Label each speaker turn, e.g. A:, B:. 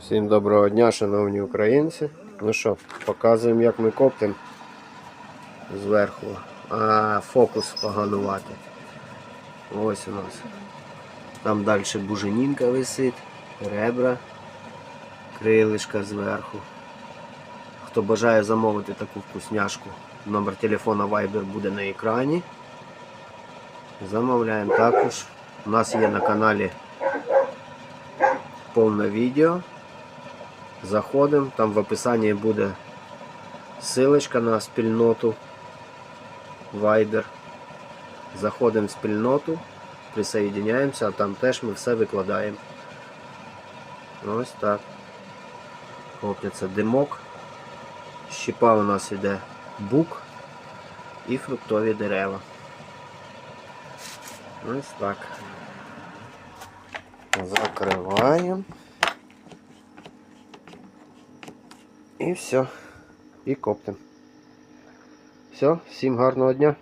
A: Всім доброго дня, шановні українці. Ну що, показуємо, як ми коптимо зверху. А фокус поганувати. Ось у нас. Там далі буженінка висить, ребра, крилишка зверху. Хто бажає замовити таку вкусняшку, номер телефона Viber буде на екрані. Замовляємо також. У нас є на каналі повне відео. Заходимо, там в описанні буде ссылочка на спільноту Viber. Заходимо в спільноту, присоединяємося, а там теж ми все викладаємо. Ось так. Копляться димок. Щіпа у нас іде бук і фруктові дерева. Ось так. Закриваємо. І все. І коптим. Все, всім гарного дня.